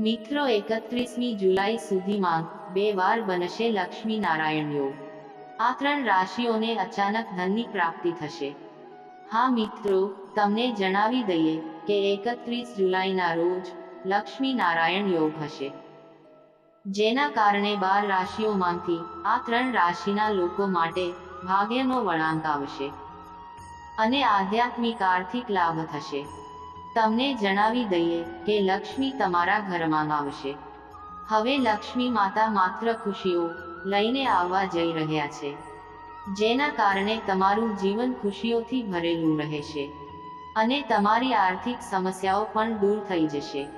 મિત્રો એકત્રીસમી જુલાઈ સુધીમાં બે વાર બનશે લક્ષ્મી નારાયણ યોગ આ ત્રણ રાશિઓને અચાનક ધનની પ્રાપ્તિ થશે. હા મિત્રો, તમને જણાવી દઈએ કે એકત્રીસ જુલાઈના રોજ લક્ષ્મી નારાયણ યોગ હશે. જેના કારણે બાર રાશિઓમાંથી આ ત્રણ રાશિના લોકો માટે ભાગ્યનો વળાંક આવશે. અને આધ્યાત્મિક આર્થિક લાભ થશે. તમને જણાવી દઈએ કે લક્ષ્મી તમારા ઘરમાં આવશે. હવે લક્ષ્મી માતા માત્ર ખુશીઓ લઈને આવવા જઈ રહ્યા છે. જેના કારણે તમારું જીવન ખુશીઓથી ભરેલું રહેશે. અને તમારી આર્થિક સમસ્યાઓ પણ દૂર થઈ જશે.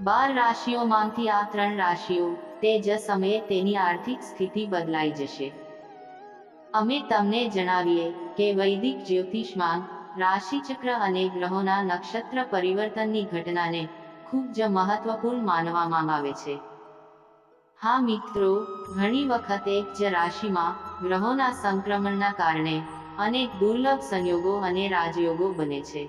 બાર રાશિઓમાંથી આ ત્રણ રાશિઓ તે જ સમયે તેની આર્થિક સ્થિતિ બદલાઈ જશે. અમે તમને જણાવીએ કે વૈદિક જ્યોતિષમાં રાશિચક્ર અને ગ્રહોના નક્ષત્ર પરિવર્તનની ઘટનાને ખૂબ જ મહત્વપૂર્ણ માનવામાં આવે છે. હા મિત્રો, ઘણી વખત એક જ રાશિમાં ગ્રહોના સંક્રમણના કારણે અનેક દુર્લભ સંયોગો અને રાજયોગો બને છે.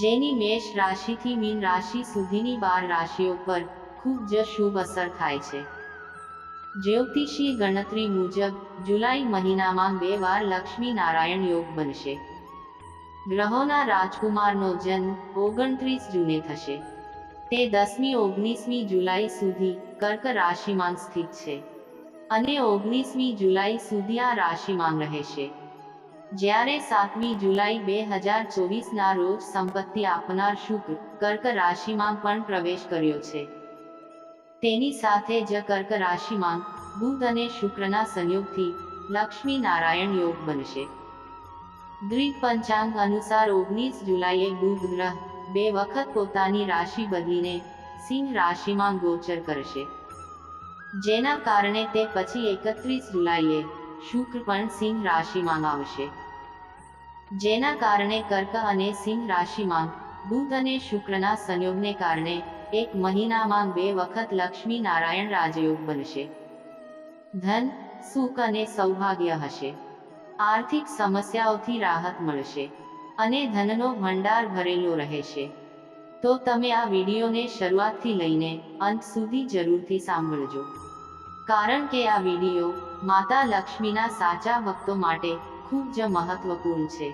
જેની મેષ રાશિથી મીન રાશિ સુધીની બાર રાશિઓ પર ખૂબ જ શુભ અસર થાય છે. જ્યોતિષી ગણતરી મુજબ જુલાઈ મહિનામાં બે વાર લક્ષ્મી નારાયણ યોગ બનશે. ગ્રહોના રાજકુમારનો જન્મ ઓગણત્રીસ જૂને થશે. તે દસમી ઓગણીસમી જુલાઈ સુધી કર્ક રાશિમાં સ્થિત છે અને ઓગણીસમી જુલાઈ સુધી આ રાશિમાં રહેશે. જ્યારે સાતમી જુલાઈ બે હજાર ચોવીસના રોજ સંપત્તિ આપનાર શુક્ર કર્ક રાશિમાં પણ પ્રવેશ કર્યો છે. તેની સાથે જ કર્ક રાશિમાં બુધ અને શુક્રના સંયોગથી લક્ષ્મી નારાયણ યોગ બનશે. દ્વિક પંચાંગ અનુસાર ઓગણીસ જુલાઈએ બુધ ગ્રહ બે વખત પોતાની રાશિ બદલીને સિંહ રાશિમાં ગોચર કરશે. જેના કારણે તે પછી એકત્રીસ જુલાઈએ શુક્ર પણ સિંહ રાશિમાં આવશે. જેના કારણે કર્ક અને સિંહ રાશિમાં બુધ અને શુક્રના સંયોગને કારણે એક મહિનામાં બે વખત લક્ષ્મી નારાયણ રાજયોગ બનશે. ધન, સુખ અને સૌભાગ્ય હશે. આર્થિક સમસ્યાઓથી રાહત મળશે અને ધનનો ભંડાર ભરેલો રહેશે. તો તમે આ વિડીયોને શરૂઆતથી લઈને અંત સુધી જરૂરથી સાંભળજો. કારણ કે આ વીડિયો માતા લક્ષ્મીના સાચા ભક્તો માટે ખૂબ જ મહત્વપૂર્ણ છે.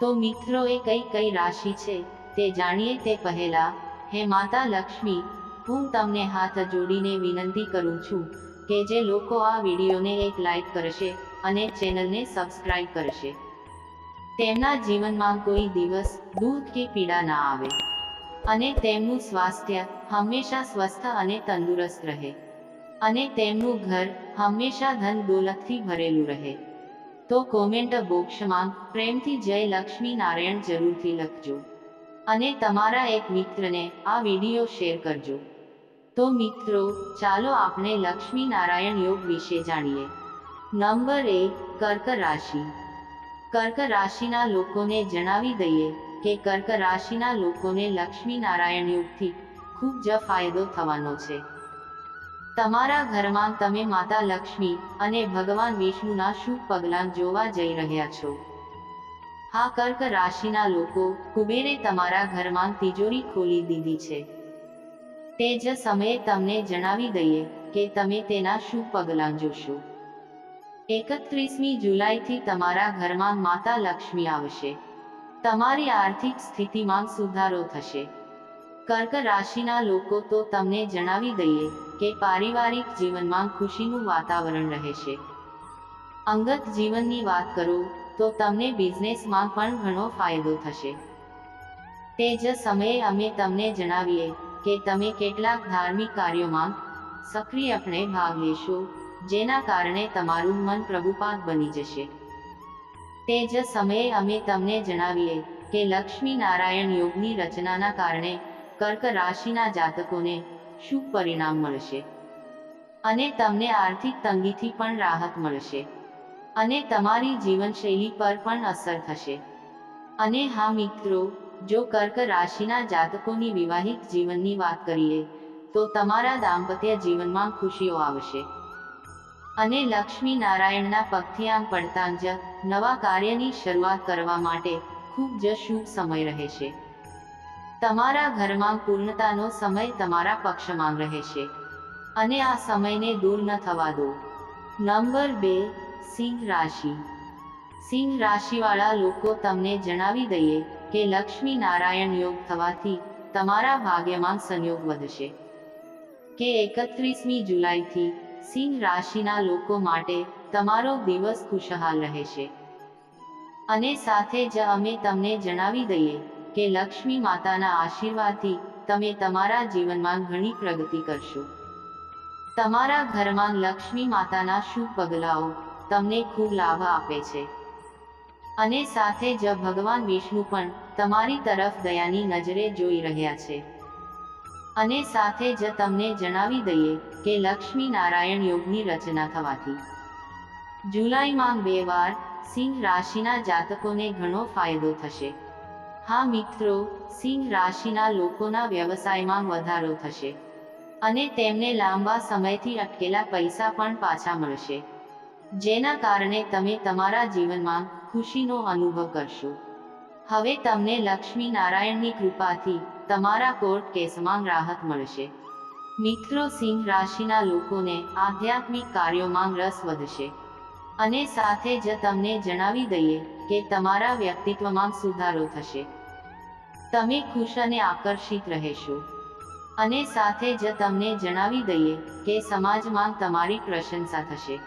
તો મિત્રો, એ કઈ કઈ રાશિ છે તે જાણીએ તે પહેલા, હે માતા લક્ષ્મી, હું તમને હાથ જોડીને વિનંતી કરું છું કે જે લોકો આ વિડીયોને એક લાઈક કરશે અને ચેનલને સબસ્ક્રાઇબ કરશે. તેમના જીવનમાં કોઈ દિવસ દુઃખ કે પીડા ના આવે. અને તેમનું સ્વાસ્થ્ય હંમેશા સ્વસ્થ અને તંદુરસ્ત રહે. અને તેમનું ઘર હંમેશા ધન દોલતથી ભરેલું રહે. તો કોમેન્ટ બોક્સમાં પ્રેમથી જય લક્ષ્મી નારાયણ જરૂરથી લખજો. અને તમારા એક મિત્રને આ વીડિયો શેર કરજો. તો મિત્રો, ચાલો આપણે લક્ષ્મી નારાયણ યોગ વિશે જાણીએ. નંબર એક કર્ક રાશિ. કર્ક રાશિના લોકોને જણાવી દઈએ કે કર્ક રાશિના લોકોને લક્ષ્મી નારાયણ યુગથી ખૂબ જ ફાયદો થવાનો છે. તમારા ઘરમાં તમે માતા લક્ષ્મી અને ભગવાન વિષ્ણુના શુભ પગલાં જોવા જઈ રહ્યા છો. હા, કર્ક રાશિના લોકો કુબેરે તમારા ઘરમાં તિજોરી ખોલી દીધી છે. તે જ સમયે તમને જણાવી દઈએ કે તમે તેના શું પગલાં જોશો. એકત્રીસમી જુલાઈથી તમારા ઘરમાં માતા લક્ષ્મી આવશે. તમારી આર્થિક સ્થિતિમાં સુધારો થશે. કર્ક રાશિના લોકો તો તમને જણાવી દઈએ કે પારિવારિક જીવનમાં ખુશીનું વાતાવરણ રહેશે. અંગત જીવનની વાત કરો તો તમને બિઝનેસમાં પણ ઘણો ફાયદો થશે. તે જ સમયે અમે તમને જણાવીએ કે તમે કેટલાક ધાર્મિક કાર્યોમાં સક્રિયપણે ભાગ લેશો જેના કારણે તમારું મન પ્રભુપાદ બની જશે. તે જ સમયે અમે તમને જણાવીએ કે લક્ષ્મી નારાયણ યોગની રચનાના કારણે કર્ક રાશિના જાતકોને શુભ પરિણામ મળશે. અને તમને આર્થિક તંગીથી પણ રાહત મળશે. અને તમારી જીવનશૈલી પર પણ અસર થશે. અને હા મિત્રો, જો કર્ક રાશિના જાતકોની વિવાહિત જીવનની વાત કરીએ, તો તમારા દાંપત્ય જીવનમાં ખુશીઓ આવશે. અને લક્ષ્મી નારાયણના પગથી આમ જ નવા કાર્યની શરૂઆત કરવા માટે ખૂબ જ શુભ સમય રહેશે તમારા ઘરમાં પૂર્ણતાનો સમય તમારા પક્ષમાં રહેશે અને આ સમયને દૂર ન થવા દો. નંબર બે, સિંહ રાશિ. સિંહ રાશિવાળા લોકો તમને જણાવી દઈએ કે લક્ષ્મી નારાયણ યોગ થવાથી તમારા ભાગ્યમાં સંયોગ વધશે. કે એકત્રીસમી જુલાઈથી સિંહ રાશિના લોકો માટે તમારો દિવસ ખુશહાલ રહેશે. અને સાથે જ અમે તમને જણાવી દઈએ કે લક્ષ્મી માતાના આશીર્વાદથી તમે તમારા જીવનમાં ઘણી પ્રગતિ કરશો. તમારા ઘરમાં લક્ષ્મી માતાના શુભ પગલાઓ તમને ખૂબ લાભ આપે છે. અને સાથે જ ભગવાન વિષ્ણુ પણ તમારી તરફ દયાની નજરે જોઈ રહ્યા છે. અને સાથે જ તમને જણાવી દઈએ કે લક્ષ્મી નારાયણ યોગની રચના થવાથી. જુલાઈમાં બે વાર સિંહ રાશિના જાતકોને ઘણો ફાયદો થશે. હા મિત્રો, સિંહ રાશિના લોકોના વ્યવસાયમાં વધારો થશે. અને તેમને લાંબા સમયથી અટકેલા પૈસા પણ પાછા મળશે. જેના કારણે તમે તમારા જીવનમાં ખુશીનો અનુભવ કરશો. હવે તમને લક્ષ્મી નારાયણની કૃપાથી તમારા કોર્ટ કેસમાં રાહત મળશે. મિત્રો સિંહ રાશિના લોકોને આધ્યાત્મિક કાર્યોમાં રસ વધશે. અને સાથે જ તમને જણાવી દઈએ કે તમારા વ્યક્તિત્વમાં સુધારો થશે. તમે ખુશ અને આકર્ષિત રહેશો. અને સાથે જ તમને જણાવી દઈએ કે સમાજમાં તમારી પ્રશંસા થશે.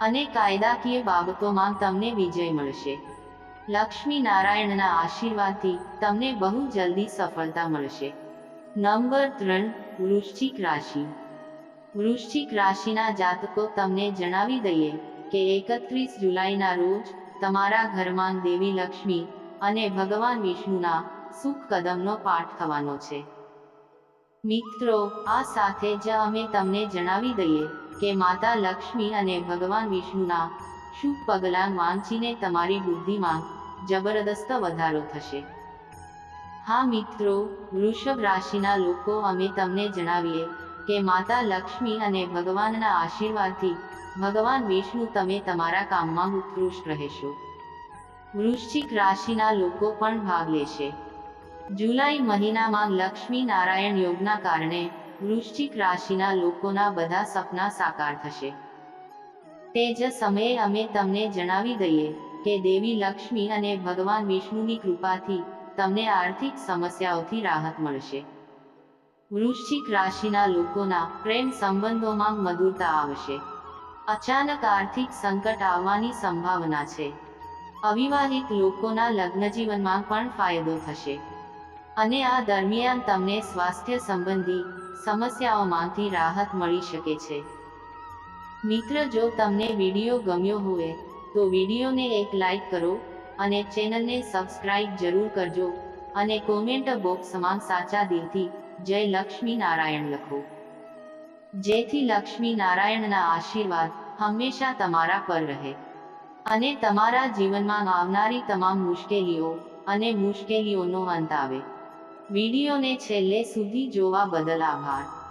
અને કાયદાકીય બાબતોમાં તમને વિજય મળશે. લક્ષ્મી નારાયણના આશીર્વાદથી તમને બહુ જલ્દી સફળતા મળશે. નંબર ત્રણ, વૃશ્ચિક રાશિ. વૃશ્ચિક રાશિના જાતકો તમને જણાવી દઈએ કે એકત્રીસ જુલાઈના રોજ તમારા ઘરમાં દેવી લક્ષ્મી અને ભગવાન વિષ્ણુના સુખ કદમનો પાઠ થવાનો છે. મિત્રો, આ સાથે જ અમે તમને જણાવી દઈએ કે માતા લક્ષ્મી અને ભગવાન વિષ્ણુના શુભ પગલાં વાંચીને તમારી બુદ્ધિમાં જબરદસ્ત વધારો થશે. હા મિત્રો, વૃષભ રાશિના લોકો અમે તમને જણાવીએ કે માતા લક્ષ્મી અને ભગવાનના આશીર્વાદથી ભગવાન વિષ્ણુ તમે તમારા કામમાં ઉત્કૃષ્ટ રહેશો. વૃશ્ચિક રાશિના લોકો પણ ભાગ લેશે. જુલાઈ મહિનામાં લક્ષ્મી નારાયણ યોગના કારણે વૃશ્ચિક રાશિના લોકોના બધા સપના સાકાર થશે. તે જ સમયે અમે તમને જણાવી દઈએ કે દેવી લક્ષ્મી અને ભગવાન વિષ્ણુની કૃપાથી તમને આર્થિક સમસ્યાઓથી રાહત મળશે. વૃશ્ચિક રાશિના લોકોના પ્રેમ સંબંધોમાં મધુરતા આવશે. અચાનક આર્થિક સંકટ આવવાની સંભાવના છે. અવિવાહિત લોકોના લગ્ન જીવનમાં પણ ફાયદો થશે. અને આ દરમિયાન તમને સ્વાસ્થ્ય સંબંધી સમસ્યાઓમાંથી રાહત મળી શકે છે. મિત્ર, જો તમને વીડિયો ગમ્યો હોય, તો વિડીયોને એક લાઈક કરો અને ચેનલને સબસ્ક્રાઇબ જરૂર કરજો અને કોમેન્ટ બોક્સમાં સાચા દિલથી જય લક્ષ્મી નારાયણ લખો. જેથી લક્ષ્મી નારાયણના આશીર્વાદ હંમેશા તમારા પર રહે. અને તમારા જીવનમાં આવનારી તમામ મુશ્કેલીઓ અને મુશ્કેલીઓનો અંત આવે. વિડીયોને છેલ્લે સુધી જોવા બદલ આભાર.